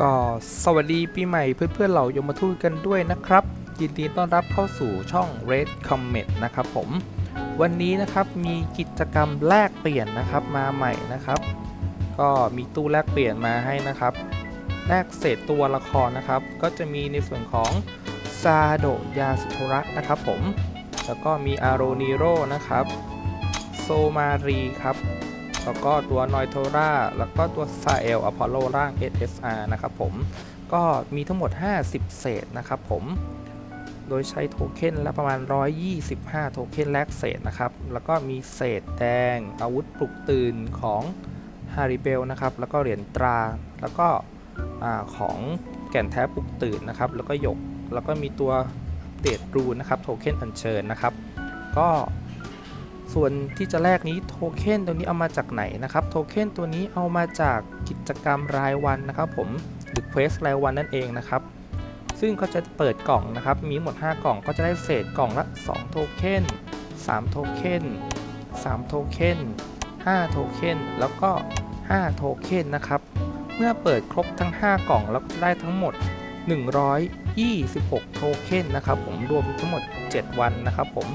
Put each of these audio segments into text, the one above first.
ก็สวัสดีปีใหม่เพื่อนๆเหล่ายมทูตกันด้วยนะครับ ยินดีต้อนรับเข้าสู่ช่อง Red Comet นะครับผม วันนี้นะครับมีกิจกรรมแลกเปลี่ยนนะครับมาใหม่นะครับ ก็มีตู้แลกเปลี่ยนมาให้นะครับแลกเศษตัวละครนะครับ ก็จะมีในส่วนของซาโดยาสุโทระนะครับผม แล้วก็มีอาโรนิโรนะครับ โซมารีครับ แล้วก็ตัวนอยโทราแล้วก็ตัวซาเอลอพอลโลร่าง SSR นะครับผมก็มีทั้งหมด 50 เศษนะครับผมโดยใช้โทเค็นละประมาณ 125 โทเค็นแลกเศษนะครับ แล้วก็มีเศษแดง อาวุธปลุกตื่นของฮาริเบลนะครับ แล้วก็เหรียญตรา แล้วก็ของแก่นแท้ปลุกตื่นนะครับ แล้วก็หยก แล้วก็มีตัวเดตรูนนะครับ โทเค็นอัญเชิญนะครับ ก็ ส่วนที่จะแลกนี้โทเค็นตัวนี้เอามาจากไหนนะครับโทเค็นตัวนี้เอามาจากกิจกรรมรายวันนะครับผมหรือเควสรายวันนั่นเองนะครับ ซึ่งก็จะเปิดกล่องนะครับ มีหมด 5 กล่องก็จะได้เศษกล่องละ 2 โทเค็น3 โทเค็น3 โทเค็น5 โทเค็นแล้วก็ 5 โทเค็นนะครับ เมื่อเปิดครบทั้ง 5 กล่องแล้วจะได้ทั้งหมด 126 โทเค็นนะครับผมรวมทั้งหมด 7 วันนะครับผม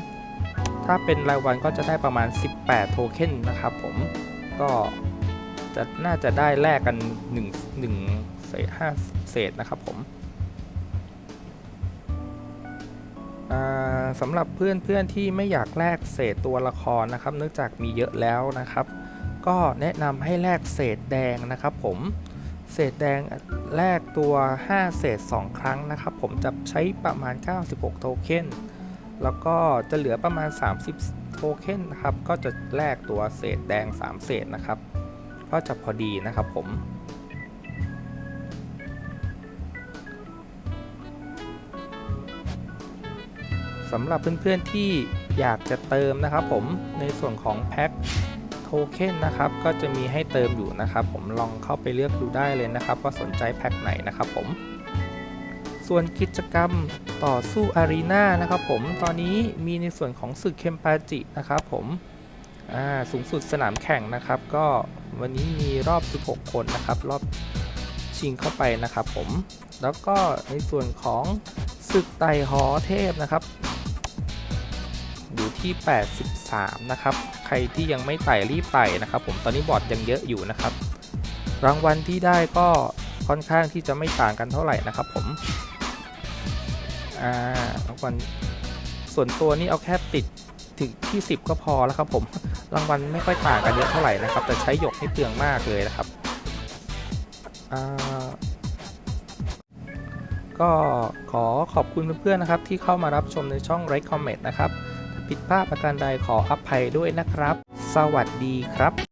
ถ้าเป็นรายวันก็จะได้ประมาณ 18 โทเค็นนะครับผมก็จะน่าจะได้แลกกัน1 1เศษ5เศษนะครับผมสำหรับเพื่อนๆที่ไม่อยากแลกเศษตัวละครนะครับ เนื่องจากมีเยอะแล้วนะครับ ก็แนะนำให้แลกเศษแดงนะครับ ผมเศษแดงแลกตัว 5 เศษ 2 ครั้งนะครับ ผมจะใช้ประมาณ 96 โทเค็น แล้วก็จะเหลือประมาณ 30 โทเค็นนะครับ ก็จะแลกตัวเศษแดง 3 เศษนะครับ ก็จะพอดีนะครับผม สำหรับเพื่อนๆที่อยากจะเติมนะครับผม ในส่วนของแพ็คโทเค็นนะครับ ก็จะมีให้เติมอยู่นะครับ ผมลองเข้าไปเลือกดูได้เลยนะครับ ว่าสนใจแพ็คไหนนะครับผม ส่วนกิจกรรมต่อสู้อารีนานะครับผมตอนนี้มีในส่วนของศึกเคมปาจินะครับผมอาสูงสุดสนามแข่งนะครับ ก็วันนี้มีรอบ 16 คนนะครับ รอบชิงเข้าไปนะครับผม แล้วก็ในส่วนของศึกไต่หอเทพนะครับ อยู่ที่ 83 นะครับ ใครที่ยังไม่ไต่รีบไต่นะครับผมตอนนี้บอร์ดยังเยอะอยู่นะครับ รางวัลที่ได้ก็ค่อนข้างที่จะไม่ต่างกันเท่าไหร่นะครับผม อ่ารางวัลส่วนตัวนี้เอาแค่ติดถึงที่ 10 ก็พอแล้วครับผมรางวัลไม่ค่อยต่างกันเยอะเท่าไหร่นะครับ แต่ใช้หยกให้เปลืองมากเลยนะครับก็ขอขอบคุณเพื่อนๆนะครับ ที่เข้ามารับชมในช่อง r e c o m m e n t นะครับถ้าผิดพลาดประการใดขออภัยด้วยนะครับ สวัสดีครับ